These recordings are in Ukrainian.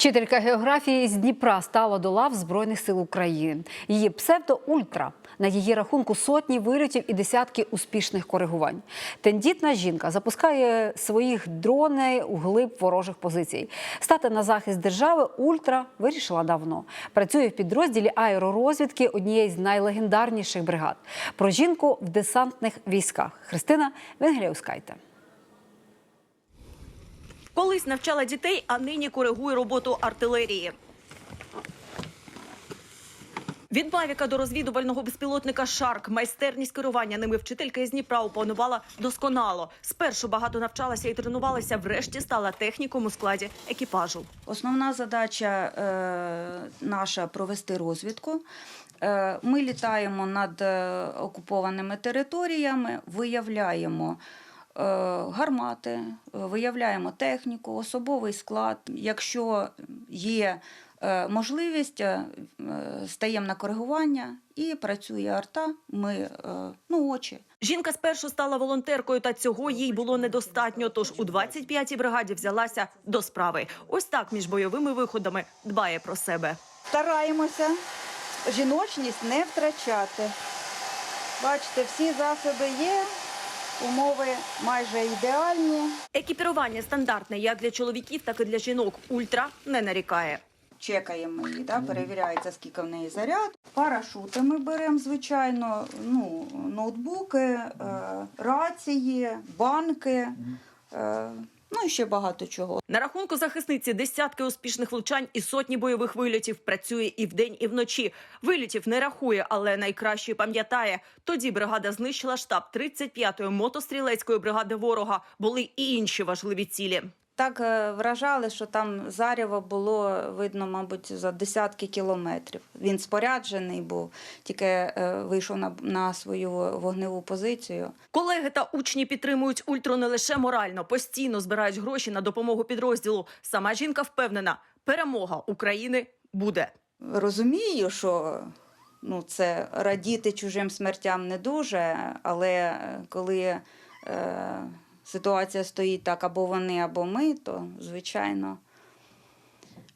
Вчителька географії з Дніпра стала до лав Збройних сил України. Її псевдо Ультра. На її рахунку сотні вильотів і десятки успішних коригувань. Тендітна жінка запускає своїх дроней у глиб ворожих позицій. Стати на захист держави Ультра вирішила давно. Працює в підрозділі аеророзвідки однієї з найлегендарніших бригад. Про жінку в десантних військах. Христина Венгеляускайте. Колись навчала дітей, а нині коригує роботу артилерії. Від Мавіка до розвідувального безпілотника Шарк майстерність керування ними вчителька із Дніпра опанувала досконало. Спершу багато навчалася і тренувалася, врешті стала техніком у складі екіпажу. Основна задача е, наша провести розвідку. Е, Ми літаємо над е, окупованими територіями, виявляємо гармати, е, виявляємо техніку, особовий склад. Якщо є е, можливість, е, е, стаємо на коригування і працює арта. Ми е, ну, очі. Жінка спершу стала волонтеркою, та цього їй було недостатньо. Тож у 25-й бригаді взялася до справи. Ось так між бойовими виходами дбає про себе. Стараємося жіночність не втрачати. Бачите, всі засоби є, умови майже ідеальні. Екіпірування стандартне як для чоловіків, так і для жінок. Ультра не нарікає. Чекаємо її, да, перевіряється, скільки в неї заряд. Парашути ми беремо, звичайно, ну, ноутбуки, е, рації, банки, е, і ще багато чого. На рахунку захисниці десятки успішних влучань і сотні бойових вильотів працює і вдень, і вночі. Вильотів не рахує, але найкраще пам'ятає. Тоді бригада знищила штаб 35-ї мотострілецької бригади ворога. Були і інші важливі цілі. Так е, вражали, що там заряво було видно, мабуть, за десятки кілометрів. Він споряджений був, тільки е, вийшов на, на свою вогневу позицію. Колеги та учні підтримують ультру не лише морально, постійно збирають гроші на допомогу підрозділу. Сама жінка впевнена, перемога України буде. Розумію, що ну, це радіти чужим смертям не дуже, але коли е, ситуація стоїть так або вони, або ми, то звичайно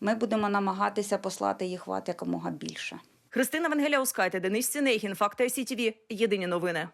ми будемо намагатися послати їх в ад якомога більше. Христина Венгеляускайте, Денис Сінейхін, Факти СІТВ. Єдині новини.